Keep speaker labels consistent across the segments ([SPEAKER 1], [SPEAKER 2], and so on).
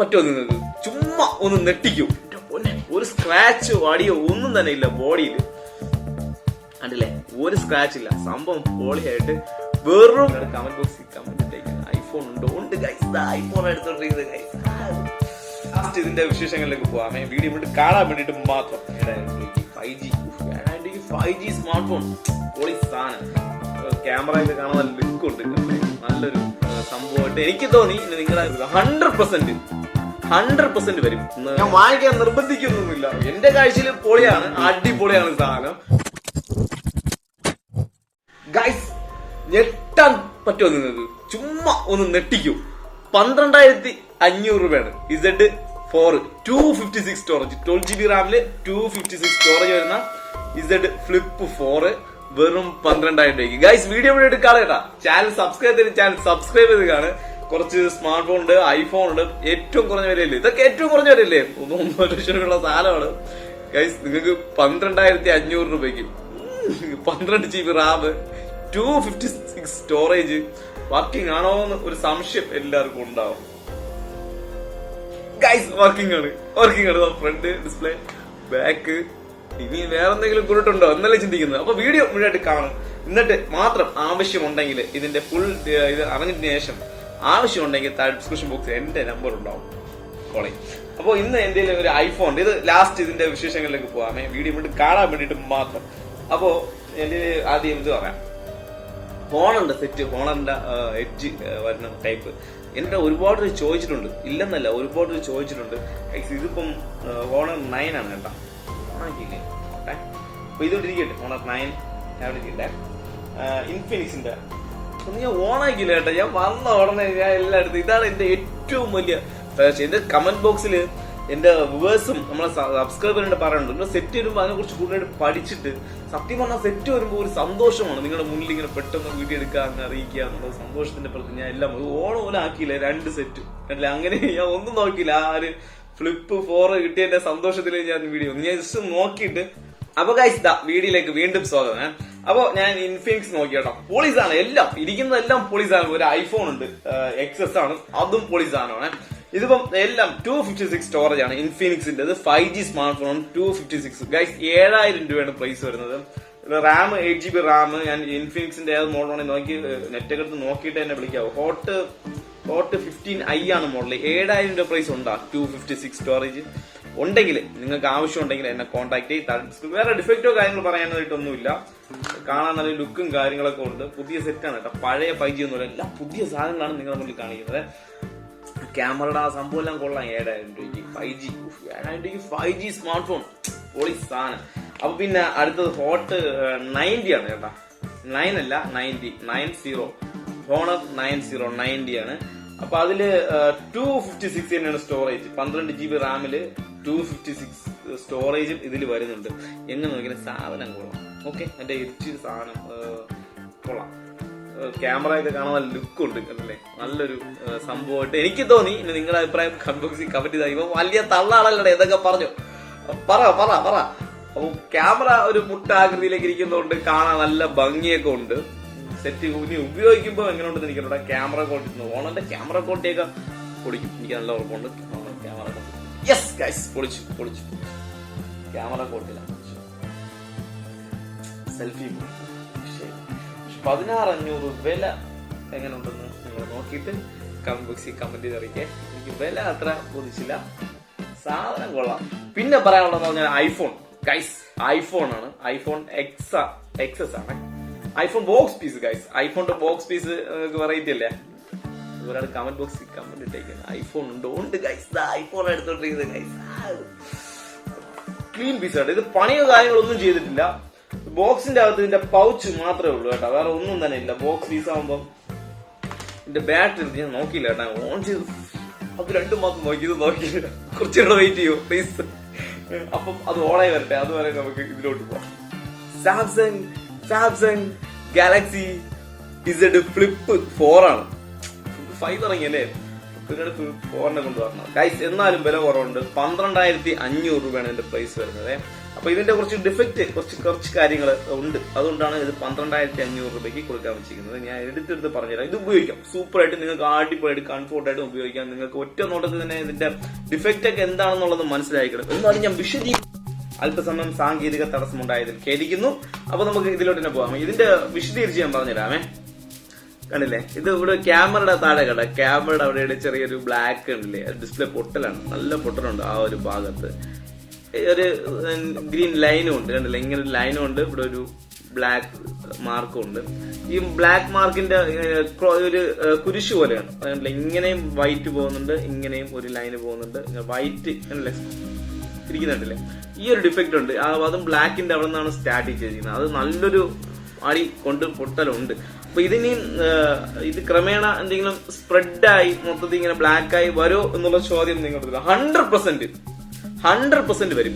[SPEAKER 1] പറ്റുമോ നിങ്ങൾക്ക് ചുമ്മാ ഒന്ന് നെട്ടിക്കൂ. ഒരു സ്ക്രാച്ച് അടിയോ ഒന്നും തന്നെ ഇല്ല ബോഡിയിൽ കണ്ടില്ലേ? ഒരു സ്ക്രാച്ച് ഇല്ല. സംഭവം പൊളിയായിട്ട് വെറും കമന്റ് ബോക്സിൽ കമന്റ് ഐഫോൺ ഉണ്ടോ? ഉണ്ട് ഗൈസ് ഐഫോൺ എടുത്തോണ്ടിരിക്കുന്നത് ഗൈസ് ലാസ്റ്റ് ഇതിന്റെ വിശേഷങ്ങളിലേക്ക് പോവാം. വീഡിയോ വേണ്ടി കാണാൻ വേണ്ടിട്ട് മാത്രം. Five G five G smart phone പൊളി സാധനം. ക്യാമറയിൽ കാണാൻ നല്ല ലുക്ക് ഉണ്ട്. നല്ലൊരു സംഭവമായിട്ട് എനിക്ക് തോന്നി. നിങ്ങളുടെ നിങ്ങളെ ഹൺഡ്രഡ് പെർസെന്റ് ഹൺഡ്രഡ് പെർസെന്റ് വരും. ഞാൻ വാങ്ങിക്കാൻ നിർബന്ധിക്കുന്നൊന്നുമില്ല എന്റെ കാഴ്ചയിൽ പൊളിയാണ് അടിപൊളിയാണ് സാധനം. ഗൈസ് ഞെട്ടാൻ പറ്റുമോ നിങ്ങൾക്ക് ചുമ്മാ ഒന്ന് നെട്ടിക്കൂ പന്ത്രണ്ടായിരത്തി അഞ്ഞൂറ് രൂപയാണ്. Z four two fifty six storage twelve G B റാമിൽ two fifty six storage വരുന്ന ഇസഡ് ഫ്ലിപ്പ് ഫോർ വെറും പന്ത്രണ്ടായിരം രൂപയ്ക്ക്. ഗൈസ് വീഡിയോ വീഡിയോ എടുക്കാതെ ചാനൽ സബ്സ്ക്രൈബ് ചെയ്ത് ചാനൽ സബ്സ്ക്രൈബ് ചെയ്ത് കാണുക. കുറച്ച് സ്മാർട്ട് ഫോൺ ഉണ്ട് ഐഫോൺ ഉണ്ട്. ഏറ്റവും കുറഞ്ഞ വിലയല്ലേ? ഇതൊക്കെ ഏറ്റവും കുറഞ്ഞ വിലയല്ലേ? ഒന്ന് ലക്ഷം രൂപയുള്ള സാധനമാണ്. ഗൈസ് നിങ്ങൾക്ക് പന്ത്രണ്ടായിരത്തി അഞ്ഞൂറ് രൂപയ്ക്ക്. പന്ത്രണ്ട് G B RAM two fifty six storage working ആണോ എന്ന് ഒരു സംശയം എല്ലാവർക്കും ഉണ്ടാവും. ഗൈസ് വർക്കിംഗ് ആണ്. വർക്കിംഗ് ആണ്. ഫ്രണ്ട് ഡിസ്പ്ലേ ബാക്ക് ഇനി വേറെ എന്തെങ്കിലും കുരുട്ടുണ്ടോ എന്നല്ലേ ചിന്തിക്കുന്നത്. അപ്പൊ വീഡിയോ മുഴുവനായിട്ട് കാണും. എന്നിട്ട് മാത്രം ആവശ്യമുണ്ടെങ്കിൽ ഇതിന്റെ ഫുൾ ഇത് അറിഞ്ഞതിന് ശേഷം ആവശ്യമുണ്ടെങ്കിൽ താഴെ ഡിസ്ക്രിപ്ഷൻ ബോക്സിൽ എന്റെ നമ്പർ ഉണ്ടാവും. കോളേ. അപ്പോൾ ഇന്ന് എന്റെ ഒരു ഐഫോൺ ഇത് ലാസ്റ്റ് ഇതിന്റെ വിശേഷങ്ങളിലേക്ക് പോകാമേ വീഡിയോ വേണ്ടി കാണാൻ വേണ്ടിയിട്ട് മാത്രം. അപ്പോ എന്റെ ആദ്യം ഇത് പറയാം. ഹോണുണ്ട് സെറ്റ് ഹോണറിന്റെ എഡ്ജ് വരുന്ന ടൈപ്പ് എന്റെ ഒരുപാട് ചോദിച്ചിട്ടുണ്ട്. ഇല്ലെന്നല്ല ഒരുപാട് പേര് ചോദിച്ചിട്ടുണ്ട്. ഇതിപ്പം ഹോണർ നയൻ ആണ് കേട്ടോ. ഓണാക്കിയില്ലേ ഓക്കെ. അപ്പൊ ഇതോട്ടിരിക്കട്ടെ ഹോണർ നയൻ ഞാൻ ഇരിക്കട്ടെ. ഇൻഫിനിക്സിന്റെ അപ്പൊ ഓണാക്കില്ല കേട്ടോ ഞാൻ വന്ന ഉടനെ ഞാൻ എല്ലായിടത്തും ഇതാണ് എന്റെ ഏറ്റവും വലിയ പക്ഷേ എന്റെ കമന്റ് ബോക്സിൽ എന്റെ വ്യൂവേഴ്സും നമ്മളെ സബ്സ്ക്രൈബറിന്റെ പറയുന്നുണ്ട്. നിങ്ങൾ സെറ്റ് വരുമ്പോൾ അതിനെ കുറിച്ച് കൂടുതലായിട്ട് പഠിച്ചിട്ട് സത്യം പറഞ്ഞാൽ സെറ്റ് വരുമ്പോൾ ഒരു സന്തോഷമാണ് നിങ്ങളുടെ മുന്നിൽ ഇങ്ങനെ പെട്ടെന്ന് വീഡിയോ എടുക്കുക അങ്ങനെ അറിയിക്കുക എന്നുള്ള സന്തോഷത്തിന്റെ പുറത്ത് ഞാൻ എല്ലാം ഓണം പോലെ ആക്കിയില്ല രണ്ട് സെറ്റ് അല്ല? അങ്ങനെ ഞാൻ ഒന്നും നോക്കിയില്ല. ആ ഒരു ഫ്ലിപ്പ് ഫോർ കിട്ടിയതിന്റെ സന്തോഷത്തിൽ ഞാൻ വീഡിയോ ഞാൻ ജസ്റ്റ് നോക്കിയിട്ട് അപ്പൊ ഗൈസ് ദാ വീഡിയോയിലേക്ക് വീണ്ടും സ്വാഗതം. അപ്പൊ ഞാൻ ഇൻഫിനിക്സ് നോക്കി കേട്ടോ പോളീസ് ആണ് എല്ലാം ഇരിക്കുന്നതെല്ലാം പോളീസ് ആണ് ഒരു ഐഫോൺ ഉണ്ട് എക്സസ് ആണ്. അതും പോളീസ് ആണ് ഇതിപ്പം എല്ലാം ടു ഫിഫ്റ്റി സിക്സ് സ്റ്റോറേജ് ആണ് ഇൻഫിനിക്സിന്റെ five G smart phone two fifty six guys ഏഴായിരം രൂപയാണ് പ്രൈസ് വരുന്നത്. RAM eight G B RAM ഞാൻ ഇൻഫിനിക്സിന്റെ ഏത് മോഡലാണെങ്കിൽ നോക്കി നെറ്റൊക്കെ എടുത്ത് നോക്കിയിട്ട് തന്നെ വിളിക്കാവോ. ഹോട്ട് ഹോട്ട് ഫിഫ്റ്റീൻ ഐ ആണ് മോഡൽ ഏഴായിരം രൂപ പ്രൈസ് ഉണ്ടാ ടു ഫിഫ്റ്റി സിക്സ് സ്റ്റോറേജ് ഉണ്ടെങ്കിൽ നിങ്ങൾക്ക് ആവശ്യം ആവശ്യമുണ്ടെങ്കിൽ എന്നെ കോൺടാക്ട് ചെയ്ത് വേറെ ഡിഫക്റ്റോ കാര്യങ്ങൾ പറയാനായിട്ടൊന്നുമില്ല. കാണാൻ നല്ല ലുക്കും കാര്യങ്ങളൊക്കെ ഉണ്ട്. പുതിയ സെറ്റാണ് കേട്ടോ. പഴയ ഫൈവ് ജി ഒന്നുമില്ല എല്ലാം പുതിയ സാധനങ്ങളാണ് നിങ്ങളുടെ മുന്നിൽ കാണിക്കുന്നത്. ക്യാമറയുടെ ആ സംഭവം എല്ലാം കൊള്ളാം. ഏഴായിരം രൂപയ്ക്ക് ഫൈവ് ജി ഏഴായിരം രൂപയ്ക്ക് ഫൈവ് ജി സ്മാർട്ട് ഫോൺ പൊളി സാധനം. അപ്പൊ പിന്നെ അടുത്തത് ഹോട്ട് നയന്റി ആണ് കേട്ടോ. നയൻ അല്ല ninety nine zero Honor nine zero ninety ആണ്. അപ്പൊ അതിൽ ടു ഫിഫ്റ്റി സിക്സ് തന്നെയാണ് സ്റ്റോറേജ് പന്ത്രണ്ട് ജി ബി റാമിൽ ടു ഫിഫ്റ്റി സിക്സ് സ്റ്റോറേജും ഇതിൽ വരുന്നുണ്ട്. എങ്ങനെ നോക്കിയാലും സാധനം കൊള്ളാം. ഓക്കെ എന്റെ എച്ച് സാധനം കൊള്ളാം. ക്യാമറ ഒക്കെ കാണാൻ നല്ല ലുക്ക് ഉണ്ട് അല്ലേ നല്ലൊരു സംഭവമായിട്ട് എനിക്ക് തോന്നി. നിങ്ങളുടെ അഭിപ്രായം കൺബോക്സിൽ കമന്റ് ചെയ്താൽ ഇവ വലിയ തള്ളാളല്ലേ ഇതൊക്കെ പറഞ്ഞു? പറ പറ പറ. അപ്പൊ ക്യാമറ ഒരു മുട്ടാകൃതിയിലേക്ക് ഇരിക്കുന്നതുകൊണ്ട് കാണാൻ നല്ല ഭംഗിയൊക്കെ ഉണ്ട്. സെറ്റ് ഇനി ഉപയോഗിക്കുമ്പോൾ എങ്ങനെ ഉണ്ടെന്ന് എനിക്ക് ക്യാമറ ക്വാളിറ്റി ഓണന്റെ ക്യാമറ ക്വാളിറ്റിയൊക്കെ കുടിക്കും എനിക്ക് നല്ല ഉറപ്പുണ്ട്. യെസ് ഗൈസ് പൊളിച്ചു പൊളിച്ചു ക്യാമറ കോട്ടില്ല സെൽഫി പതിനാറ് അഞ്ഞൂറ് വില എങ്ങനെ ഉണ്ടെന്ന് നിങ്ങൾ നോക്കിയിട്ട് കമന്റ് ബോക്സിൽ കമന്റ് ചെയ്ത് അറിയിക്കേ എനിക്ക് വില അത്ര പൊതിച്ചില്ല സാധനം കൊള്ളാം. പിന്നെ പറയാനുള്ളത് പറഞ്ഞാൽ ഐഫോൺ ഗൈസ് ഐഫോൺ ആണ്. ഐഫോൺ എക്സ് എക്സസ് ആണ്. ഐഫോൺ ബോക്സ് പീസ് ഗൈസ് ഐഫോണിന്റെ ബോക്സ് പീസ് വെറൈറ്റി അല്ലേ? ഒരാൾ കമന്റ് ബോക്സിൽ കമന്റ് ഇട്ടേക്കുന്നത് ഐഫോൺ ഉണ്ടോ? ഉണ്ട് ഗൈസ് ഐഫോൺ എടുത്തോണ്ടിരിക്കുന്നത് ഗൈസ് ക്ലീൻ പീസാണ് ഇത് പണിയോ കാര്യങ്ങളൊന്നും ചെയ്തിട്ടില്ല. ബോക്സിന്റെ അകത്ത് ഇതിന്റെ പൗച്ച് മാത്രമേ ഉള്ളൂ കേട്ടോ. വേറെ ഒന്നും തന്നെ ഇല്ല. ബോക്സ് പീസ് ആകുമ്പോൾ ഇതിന്റെ ബാറ്ററി ഞാൻ നോക്കിയില്ല കേട്ടോ. ഓൺ ചെയ്ത് അത് രണ്ടു മാസം നോക്കി ഇത് നോക്കിയില്ല കുറച്ചുകൂടെ വെയിറ്റ് ചെയ്യൂ പ്ലീസ് അപ്പം അത് ഓണായി വരട്ടെ. അതുവരെ നമുക്ക് ഇതിലോട്ട് പോവാം. Samsung Samsung Galaxy Z Flip four ആണ്. ഫൈവ് ഇറങ്ങിയല്ലേ? പിന്നീട് ഫോറിനെ കൊണ്ടുവരണം ഗൈസ് എന്നാലും വില കുറവുണ്ട്. പന്ത്രണ്ടായിരത്തി അഞ്ഞൂറ് രൂപയാണ് ഇതിന്റെ പ്രൈസ് വരുന്നത്. അപ്പൊ ഇതിന്റെ കുറച്ച് ഡിഫക്റ്റ് കുറച്ച് കുറച്ച് കാര്യങ്ങൾ ഉണ്ട്. അതുകൊണ്ടാണ് ഇത് പന്ത്രണ്ടായിരത്തി അഞ്ഞൂറ് രൂപയ്ക്ക് കൊടുക്കാൻ വെച്ചിരിക്കുന്നത്. ഞാൻ എടുത്തെടുത്ത് പറഞ്ഞുതരാം. ഇത് ഉപയോഗിക്കാം. സൂപ്പർ ആയിട്ട് നിങ്ങൾക്ക് അടിപൊളിയായിട്ട് കംഫോർട്ടായിട്ട് ഉപയോഗിക്കാം. നിങ്ങൾക്ക് ഒറ്റ നോട്ടത്തിൽ തന്നെ ഇതിന്റെ ഡിഫക്റ്റ് ഒക്കെ എന്താണെന്നുള്ളത് മനസ്സിലാക്കണം എന്നാലും ഞാൻ വിശദീ അല്പസമയം സാങ്കേതിക തടസ്സമുണ്ടായതിൽ ഖേദിക്കുന്നു. അപ്പൊ നമുക്ക് ഇതിലോട്ട് തന്നെ പോകാം. ഇതിന്റെ വിശദീകരിച്ച് ഞാൻ പറഞ്ഞുതരാമേ. കണ്ടില്ലേ? ഇത് ഇവിടെ ക്യാമറയുടെ താഴെ കണ്ട ക്യാമറയുടെ അവിടെ ചെറിയൊരു ബ്ലാക്ക് ഉണ്ടല്ലേ ഡിസ്പ്ലേ പൊട്ടലാണ്. നല്ല പൊട്ടലുണ്ട് ആ ഒരു ഭാഗത്ത്. ഒരു ഗ്രീൻ ലൈനും ഉണ്ട് കണ്ടില്ലേ? ഇങ്ങനെ ഒരു ലൈനും ഉണ്ട്. ഇവിടെ ഒരു ബ്ലാക്ക് മാർക്കും ഉണ്ട്. ഈ ബ്ലാക്ക് മാർക്കിന്റെ ഒരു കുരിശു പോലെയാണ്. കണ്ടില്ലേ? ഇങ്ങനെയും വൈറ്റ് പോകുന്നുണ്ട് ഇങ്ങനെയും ഒരു ലൈന് പോകുന്നുണ്ട്. വൈറ്റ് അല്ലേ ഇരിക്കുന്നുണ്ടല്ലേ? ഈ ഒരു ഡിഫക്റ്റ് ഉണ്ട്. അതും ബ്ലാക്കിന്റെ അവിടെ നിന്നാണ് സ്റ്റാർട്ട് ചെയ്തിരിക്കുന്നത്. അത് നല്ലൊരു അടി കൊണ്ട് പൊട്ടലുണ്ട്. അപ്പൊ ഇതിനി ഇത് ക്രമേണ എന്തെങ്കിലും സ്പ്രെഡായി മൊത്തത്തിൽ ഇങ്ങനെ ബ്ലാക്ക് ആയി വരുമോ എന്നുള്ള ചോദ്യം നിങ്ങൾക്ക് ഹൺഡ്രഡ് പെർസെന്റ് ഹൺഡ്രഡ് പെർസെന്റ് വരും.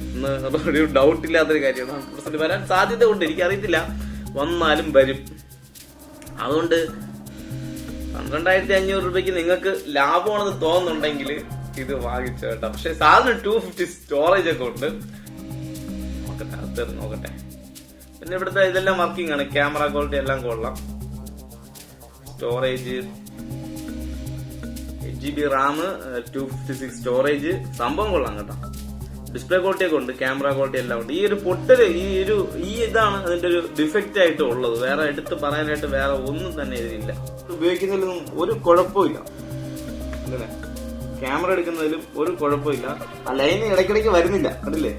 [SPEAKER 1] ഒരു ഡൗട്ട് ഇല്ലാത്തൊരു കാര്യമാണ്. ഹൺഡ്രഡ് പെർസെന്റ് വരാൻ സാധ്യത ഉണ്ട്. എനിക്കറിയത്തില്ല വന്നാലും വരും. അതുകൊണ്ട് പന്ത്രണ്ടായിരത്തി അഞ്ഞൂറ് രൂപയ്ക്ക് നിങ്ങൾക്ക് ലാഭമാണെന്ന് തോന്നുന്നുണ്ടെങ്കിൽ ഇത് വാങ്ങിച്ചു കേട്ടോ. പക്ഷെ സാധനം ടു ഫിഫ്റ്റി സ്റ്റോറേജ് ഒക്കെ ഉണ്ട്. നോക്കട്ടെ അത് നോക്കട്ടെ. പിന്നെ ഇവിടുത്തെ ഇതെല്ലാം വർക്കിംഗ് ആണ്. ക്യാമറ ക്വാളിറ്റി എല്ലാം കൊള്ളാം. Storage eight G B RAM two fifty six storage സംഭവം കൊള്ളാം കേട്ടോ. ഡിസ്പ്ലേ ക്വാളിറ്റി ഒക്കെ ഉണ്ട് ക്യാമറ ക്വാളിറ്റി എല്ലാം ഉണ്ട്. ഈ ഒരു പൊട്ടൽ ഈ ഒരു ഈ ഇതാണ് അതിന്റെ ഒരു ഡിഫക്റ്റ് ആയിട്ട് ഉള്ളത്. വേറെ എടുത്ത് പറയാനായിട്ട് വേറെ ഒന്നും തന്നെ ഇതിനില്ല ഉപയോഗിക്കുന്നതിലൊന്നും ഒരു കുഴപ്പമില്ല ക്യാമറ എടുക്കുന്നതിലും ഒരു കുഴപ്പമില്ല ആ ലൈന് ഇടയ്ക്കിടയ്ക്ക് വരുന്നില്ല. കണ്ടില്ലേ?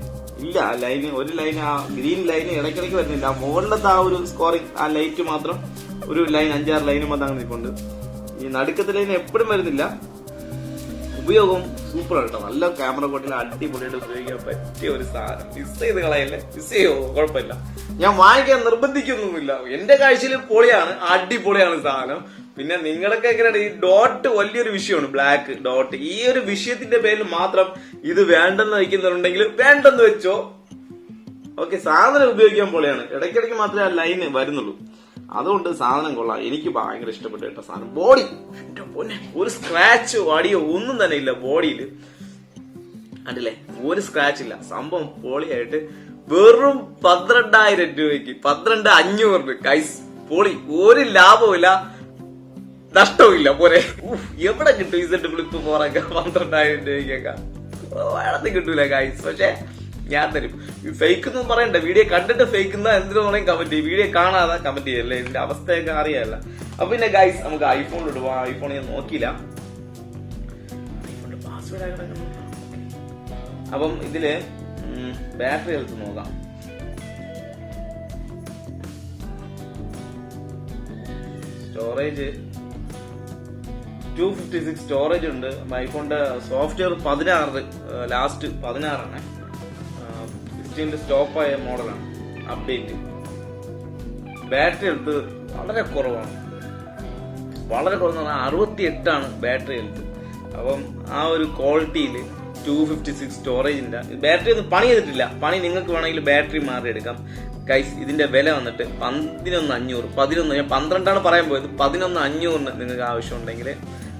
[SPEAKER 1] ഇല്ല ആ ലൈന് ഒരു ലൈൻ ആ ഗ്രീൻ ലൈന് ഇടയ്ക്കിടയ്ക്ക് വരുന്നില്ല. ആ മുകളിലത്തെ ആ ഒരു സ്കോറിംഗ് ആ ലൈറ്റ് മാത്രം ഒരു ലൈൻ അഞ്ചാറ് ലൈനും അങ്ങനെ നിൽക്കുന്നുണ്ട് ഈ നടുക്കത്തെ ലൈൻ എപ്പോഴും വരുന്നില്ല. ഉപയോഗം സൂപ്പർ കേട്ടോ. നല്ല ക്യാമറ ക്വാളിറ്റിയിൽ അടിപൊളിയായിട്ട് ഉപയോഗിക്കാൻ പറ്റിയ ഒരു സാധനം. മിസ് ചെയ്ത് കളയല്ലേ? മിസ് ചെയ്യോ? കുഴപ്പമില്ല. ഞാൻ വാങ്ങിക്കാൻ നിർബന്ധിക്കൊന്നുമില്ല. എന്റെ കാഴ്ചയിൽ പൊളിയാണ് അടിപൊളിയാണ് സാധനം. പിന്നെ നിങ്ങളൊക്കെ എങ്ങനെയാണ്? ഈ ഡോട്ട് വലിയൊരു വിഷയമാണ് ബ്ലാക്ക് ഡോട്ട് ഈ ഒരു വിഷയത്തിന്റെ പേരിൽ മാത്രം ഇത് വേണ്ടെന്ന് വയ്ക്കുന്നുണ്ടെങ്കിൽ വേണ്ടെന്ന് വെച്ചോ. ഓക്കെ സാധനം ഉപയോഗിക്കാൻ പോലെയാണ് ഇടയ്ക്കിടയ്ക്ക് മാത്രമേ ആ ലൈന് വരുന്നുള്ളൂ. അതുകൊണ്ട് സാധനം കൊള്ളാം. എനിക്ക് ഭയങ്കര ഇഷ്ടപ്പെട്ടു കേട്ടോ സാധനം. ബോഡി പൊന്നെ. ഒരു സ്ക്രാച്ച് അടിയോ ഒന്നും തന്നെ ഇല്ല ബോഡിയിൽ കണ്ടില്ലേ? ഒരു സ്ക്രാച്ച് ഇല്ല. സംഭവം പൊളിയായിട്ട് വെറും പന്ത്രണ്ടായിരം രൂപയ്ക്ക് പന്ത്രണ്ട് അഞ്ഞൂറ് കൈസ് പൊളി. ഒരു ലാഭവുമില്ല നഷ്ടവും ഇല്ല. പോരെ. എവിടെ കിട്ടും ഇസഡ് ഫ്ലിപ്പ് പോറൊക്കെ പന്ത്രണ്ടായിരം രൂപയ്ക്കൊക്കെ? കിട്ടൂല കൈസ് പക്ഷെ ഞാൻ തരും. ഫേക്ക് എന്ന് പറയണ്ട. വീഡിയോ കണ്ടിട്ട് ഫേക്ക് എന്നാ എന്തിനു പറയും കമന്റ് ചെയ്യും. വീഡിയോ കാണാതെ കമന്റ് ചെയ്യല്ലേ ഇതിന്റെ അവസ്ഥയൊക്കെ അറിയാല്ല അപ്പൊ പിന്നെ ഗൈസ് നമുക്ക് ഐഫോൺ ഇടുവാ. ഐഫോൺ ഞാൻ നോക്കിയില്ല. അപ്പം ഇതിൽ ബാറ്ററി ഹെൽത്ത് നോക്കാം. Storage two fifty six storage ഉണ്ട്. ഐഫോണിന്റെ സോഫ്റ്റ്വെയർ പതിനാറ് ലാസ്റ്റ് പതിനാറാണ്. സിക്സ്റ്റീന്റെ സ്റ്റോപ്പായ മോഡലാണ് അപ്ഡേറ്റ് ബാറ്ററി എടുത്ത് വളരെ കുറവാണ്. വളരെ കുറവെന്ന് പറഞ്ഞാൽ അറുപത്തി എട്ടാണ് ബാറ്ററി ഹെൽത്ത് അപ്പം ആ ഒരു ക്വാളിറ്റിയിൽ ടു ഫിഫ്റ്റി സിക്സ് സ്റ്റോറേജിന്റെ ബാറ്ററി ഒന്നും പണി ചെയ്തിട്ടില്ല. പണി നിങ്ങൾക്ക് വേണമെങ്കിൽ ബാറ്ററി മാറി എടുക്കാം. ഗൈസ് ഇതിന്റെ വില വന്നിട്ട് പതിനൊന്ന് അഞ്ഞൂറ്. പതിനൊന്ന് ഞാൻ പന്ത്രണ്ടാണ് പറയാൻ പോയത്. പതിനൊന്ന് അഞ്ഞൂറിന് നിങ്ങൾക്ക് ആവശ്യമുണ്ടെങ്കിൽ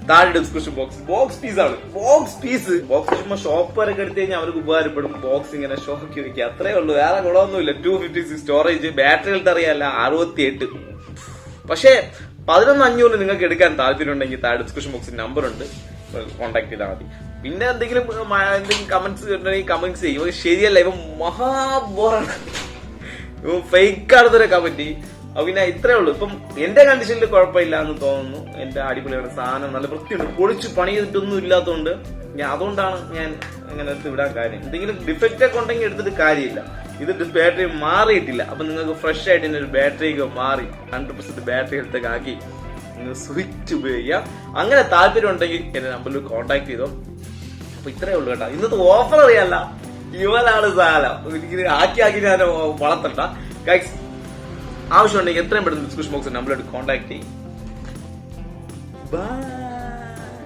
[SPEAKER 1] താഴെ ഡിസ്ക്രിപ്ഷൻ ബോക്സ് ബോക്സ് പീസ് ആണ്. ബോക്സ് പീസ് ബോക്സ് ചുമ്മാ ഷോപ്പ് വരെ എടുത്തു കഴിഞ്ഞാൽ അവർക്ക് ഉപകാരപ്പെടും. ബോക്സ് ഇങ്ങനെ ഷോക്കി വെക്കുക അത്രേ ഉള്ളൂ. വേറെ ഗുണമൊന്നുമില്ല. Two fifty six storage battery അറിയാല്ല. അറുപത്തി എട്ട് പക്ഷേ പതിനൊന്ന് അഞ്ഞൂറ് നിങ്ങൾക്ക് എടുക്കാൻ താല്പര്യമുണ്ടെങ്കിൽ താഴെ ഡിസ്ക്രിപ്ഷൻ ബോക്സിൽ നമ്പർ ഉണ്ട്. കോൺടാക്ട് ചെയ്താൽ മതി. പിന്നെ എന്തെങ്കിലും എന്തെങ്കിലും കമന്റ്സ് കിട്ടണമെങ്കിൽ കമന്റ്സ് ചെയ്യും. ശരിയല്ല. ഇവ മഹാബോറാണ് ഫേക്ക് ആണെന്നൊരു കമന്റ് അപ്പൊ പിന്നെ ഇത്രേ ഉള്ളൂ. ഇപ്പം എന്റെ കണ്ടീഷനിൽ കുഴപ്പമില്ല എന്ന് തോന്നുന്നു. എന്റെ അടിപൊളിയാണ് സാധനം നല്ല വൃത്തിയുണ്ട്. പൊളിച്ച് പണി ചെയ്തിട്ടൊന്നും ഇല്ലാത്തതുകൊണ്ട് ഞാൻ അതുകൊണ്ടാണ് ഞാൻ അങ്ങനെ എടുത്ത് വിടാൻ കാര്യം. എന്തെങ്കിലും ഡിഫക്റ്റ് ഒക്കെ ഉണ്ടെങ്കിൽ എടുത്തിട്ട് കാര്യമില്ല. ഇത് ബാറ്ററി മാറിയിട്ടില്ല. അപ്പൊ നിങ്ങൾക്ക് ഫ്രഷ് ആയിട്ട് ഇതിന്റെ ഒരു ബാറ്ററി ഒക്കെ മാറി ഹൺഡ്രഡ് പെർസെന്റ് ബാറ്ററി എടുത്തൊക്കെ ആക്കി നിങ്ങൾ സ്വിച്ച് ഉപയോഗിക്കാം. അങ്ങനെ താല്പര്യം ഉണ്ടെങ്കിൽ എന്റെ നമ്പറിൽ കോൺടാക്ട് ചെയ്തോ. അപ്പൊ ഇത്രേ ഉള്ളൂ കേട്ടോ. ഇന്നത്തെ ഓഫർ അറിയാല്ല. ഇവനാണ് സാധനം. എനിക്ക് ആക്കി ആക്കി ഞാൻ വളർത്തണ്ട. ഗൈസ് ആവശ്യമുണ്ടെങ്കിൽ എത്രയും പെട്ടെന്ന് ഡിസ്ക്രിപ്ഷൻ ബോക്സിൽ നമ്പറിലോട്ട് കോൺടാക്ട് ചെയ്യും. ബൈ